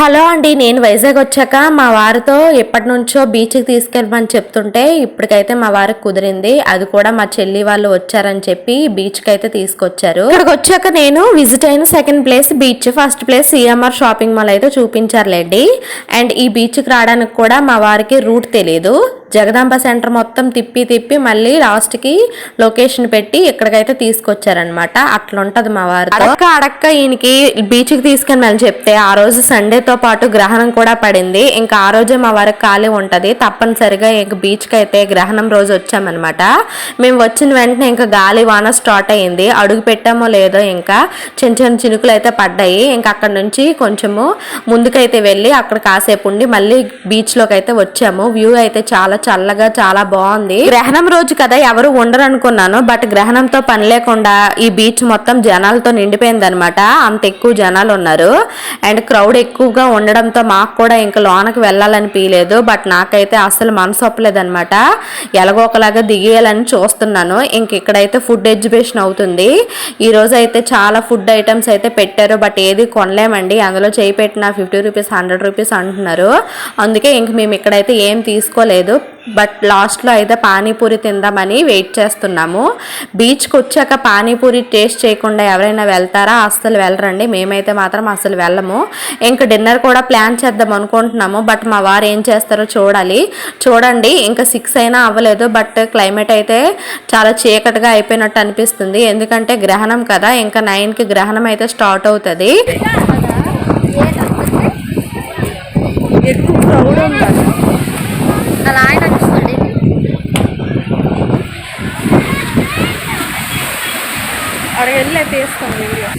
Hello అండి నేను వైజాగ్ వచ్చాక మా వారితో ఎప్పటి నుంచో బీచ్కి తీసుకెళ్ళమని చెప్తుంటే ఇప్పటికైతే మా వారికి కుదిరింది. అది కూడా మా చెల్లి వాళ్ళు వచ్చారని చెప్పి బీచ్కి అయితే తీసుకొచ్చారు. ఇక్కడికి వచ్చాక నేను విజిట్ అయిన second place beach. First place CMR shopping mall అయితే చూపించారులేండి. అండ్ ఈ బీచ్కి రావడానికి కూడా మా వారికి రూట్ తెలియదు జగదాంబ సెంటర్ మొత్తం తిప్పి తిప్పి మళ్ళీ లాస్ట్కి లొకేషన్ పెట్టి ఇక్కడికైతే తీసుకొచ్చారనమాట అట్లా ఉంటది మా వారు అడక్క అడక్క ఈయనకి బీచ్కి మళ్ళీ చెప్తే ఆ రోజు సండేతో పాటు గ్రహణం కూడా పడింది. ఇంకా ఆ రోజే మా వారికి ఖాళీ ఉంటది. తప్పనిసరిగా ఇంక బీచ్కి అయితే గ్రహణం రోజు వచ్చామన్నమాట. మేము వచ్చిన వెంటనే ఇంకా గాలి వాన స్టార్ట్ అయ్యింది. అడుగు పెట్టామో లేదో ఇంకా చిన్న చిన్న చినుకులు అయితే పడ్డాయి. ఇంకా అక్కడ నుంచి కొంచెము ముందుకైతే వెళ్ళి అక్కడ కాసేపు ఉండి మళ్ళీ బీచ్లోకి అయితే వచ్చాము. వ్యూ అయితే చాలా చల్లగా చాలా బాగుంది. గ్రహణం రోజు కదా ఎవరు ఉండరు అనుకున్నాను బట్ గ్రహణంతో పని లేకుండా ఈ బీచ్ మొత్తం జనాలతో నిండిపోయింది అనమాట అంత ఎక్కువ జనాలు ఉన్నారు. అండ్ క్రౌడ్ ఎక్కువగా ఉండడంతో మాకు కూడా ఇంకా లోనకి వెళ్ళాలని పీలేదు బట్ నాకైతే అసలు మనసు ఒప్పలేదన్నమాట. ఎలాగో ఒకలాగా దిగేయాలని చూస్తున్నాను. ఇంక ఇక్కడైతే ఫుడ్ ఎగ్జిబిషన్ అవుతుంది. ఈ రోజు అయితే చాలా ఫుడ్ ఐటమ్స్ అయితే పెట్టారు బట్ ఏది కొనలేమండి. అందులో చేయి పెట్టిన ఫిఫ్టీ రూపీస్ హండ్రెడ్ రూపీస్ అంటున్నారు. అందుకే ఇంక మేము ఇక్కడైతే ఏం తీసుకోలేదు. బట్ లాస్ట్లో అయితే పానీపూరి తిందామని వెయిట్ చేస్తున్నాము. బీచ్కి వచ్చాక పానీపూరి టేస్ట్ చేయకుండా ఎవరైనా వెళ్తారా? అస్సలు వెళ్ళరండి. మేమైతే మాత్రం అసలు వెళ్ళము. ఇంకా డిన్నర్ కూడా ప్లాన్ చేద్దాం అనుకుంటున్నాము. బట్ మా వారు ఏం చేస్తారో చూడాలి. చూడండి ఇంకా సిక్స్ అయినా అవ్వలేదు. బట్ క్లైమేట్ అయితే చాలా చీకటిగా అయిపోయినట్టు అనిపిస్తుంది. ఎందుకంటే గ్రహణం కదా. ఇంకా నైన్కి గ్రహణం అయితే స్టార్ట్ అవుతుంది ఎక్కువ క్రౌడ్ ఉండాలి అలా ఆయన చూసుకోండి అక్కడ వెళ్ళి తీస్తాం వీడియో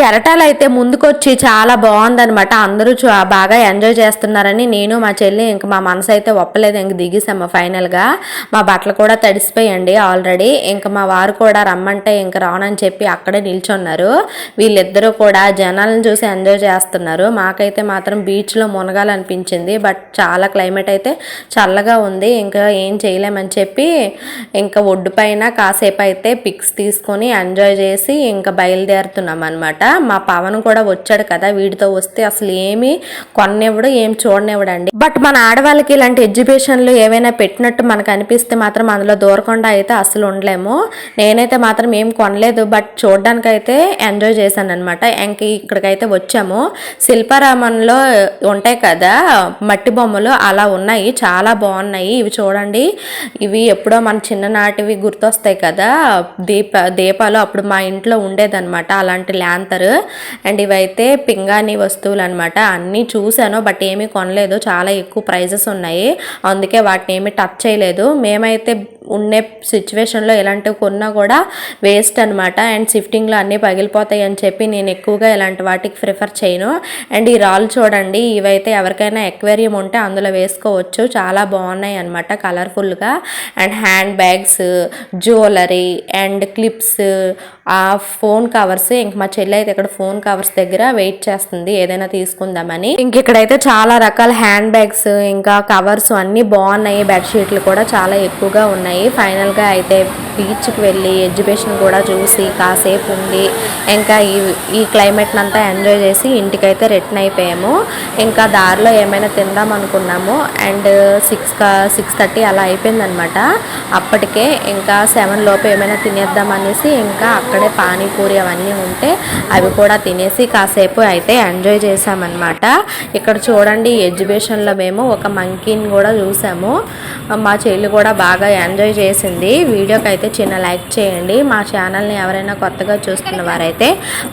కెరటాలు అయితే ముందుకొచ్చి చాలా బాగుందనమాట అందరూ బాగా ఎంజాయ్ చేస్తున్నారని నేను మా చెల్లి ఇంక మా మనసు అయితే ఒప్పలేదు. ఇంక దిగేసాము ఫైనల్గా. మా బట్టలు కూడా తడిసిపోయండి ఆల్రెడీ. ఇంకా మా వారు కూడా రమ్మంటే ఇంక రానని చెప్పి అక్కడే నిల్చున్నారు. వీళ్ళిద్దరూ కూడా జనాలను చూసి ఎంజాయ్ చేస్తున్నారు. మాకైతే మాత్రం బీచ్లో మునగాలనిపించింది. బట్ చాలా క్లైమేట్ అయితే చల్లగా ఉంది. ఇంకా ఏం చేయలేమని చెప్పి ఇంకా ఒడ్డు పైన కాసేపు అయితే పిక్స్ తీసుకొని ఎంజాయ్ చేసి ఇంకా బయలుదేరుతున్నాం అనమాట మా పవన్ కూడా వచ్చాడు కదా వీడితో వస్తే. అసలు ఏమి కొన్నివ్వడు ఏం చూడనివ్వడండి. బట్ మన ఆడవాళ్ళకి ఇలాంటి ఎడ్యుకేషన్లు ఏవైనా పెట్టినట్టు మనకు అనిపిస్తే మాత్రం అందులో దూరకుండా అయితే అసలు ఉండలేము. నేనైతే మాత్రం ఏం కొనలేదు. బట్ చూడడానికి అయితే ఎంజాయ్ చేశాను అనమాట ఇంక ఇక్కడికైతే వచ్చాము. శిల్పారామంలో ఉంటాయి కదా మట్టి బొమ్మలు అలా ఉన్నాయి. చాలా బాగున్నాయి. ఇవి చూడండి. ఇవి ఎప్పుడో మన చిన్ననాటివి గుర్తొస్తాయి కదా. దీప దీపాలు అప్పుడు మా ఇంట్లో ఉండేదన్నమాట. అలాంటి ల్యాంతర్ అండ్ ఇవైతే పింగాణి వస్తువులు అనమాట అన్నీ చూశాను బట్ ఏమీ కొనలేదు. చాలా ఎక్కువ ప్రైజెస్ ఉన్నాయి. అందుకే వాటిని ఏమి టచ్ చేయలేదు. మేమైతే ఉండే సిచ్యువేషన్లో ఇలాంటివి కొన్నా కూడా వేస్ట్ అనమాట అండ్ షిఫ్టింగ్లో అన్నీ పగిలిపోతాయి అని చెప్పి నేను ఎక్కువగా ఇలాంటి వాటికి ప్రిఫర్ చేయను. అండ్ ఈ రాళ్ళు చూడండి ఇవైతే ఎవరికైనా ఎక్వేరియం ఉంటే అందులో వేసుకోవచ్చు. చాలా బాగున్నాయి అనమాట కలర్ఫుల్గా and hand bags jewellery and clips ఆ ఫోన్ కవర్స్ ఇంక మా చెల్లి అయితే ఇక్కడ ఫోన్ కవర్స్ దగ్గర వెయిట్ చేస్తుంది. ఏదైనా తీసుకుందామని. ఇంక ఇక్కడైతే చాలా రకాల హ్యాండ్ బ్యాగ్స్ ఇంకా కవర్స్ అన్నీ బాగున్నాయి. బెడ్షీట్లు కూడా చాలా ఎక్కువగా ఉన్నాయి. ఫైనల్గా అయితే బీచ్కి వెళ్ళి ఎగ్జిబిషన్ కూడా చూసి కాసేపు ఉండి ఇంకా ఈ ఈ క్లైమేట్ని అంతా ఎంజాయ్ చేసి ఇంటికైతే రిటర్న్ అయిపోయాము. ఇంకా దారిలో ఏమైనా తిందాం అనుకున్నాము. అండ్ సిక్స్ సిక్స్ థర్టీ అలా అయిపోయిందనమాట. అప్పటికే ఇంకా సెవెన్ లోపు ఏమైనా తినేద్దాం అనేసి ఇంకా అక్కడే పానీపూరి అవన్నీ ఉంటే అవి కూడా తినేసి కాసేపు అయితే ఎంజాయ్ చేసామన్నమాట ఇక్కడ చూడండి ఈ ఎగ్జిబిషన్లో మేము ఒక మంకీని కూడా చూసాము. మా చెల్లి కూడా బాగా ఎంజాయ్ ఎంజాయ్ చేసింది. వీడియోకి అయితే చిన్న లైక్ చేయండి. మా ఛానల్ని ఎవరైనా కొత్తగా చూస్తున్న వారైతే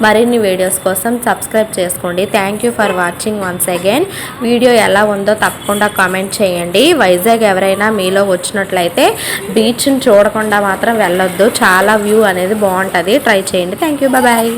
మరిన్ని వీడియోస్ కోసం సబ్స్క్రైబ్ చేసుకోండి. Thank you for watching once again video ఎలా ఉందో తప్పకుండా కామెంట్ చేయండి. వైజాగ్ ఎవరైనా మీలో వచ్చినట్లయితే బీచ్ని చూడకుండా మాత్రం వెళ్ళొద్దు. చాలా వ్యూ అనేది బాగుంటుంది. ట్రై చేయండి. Thank you bye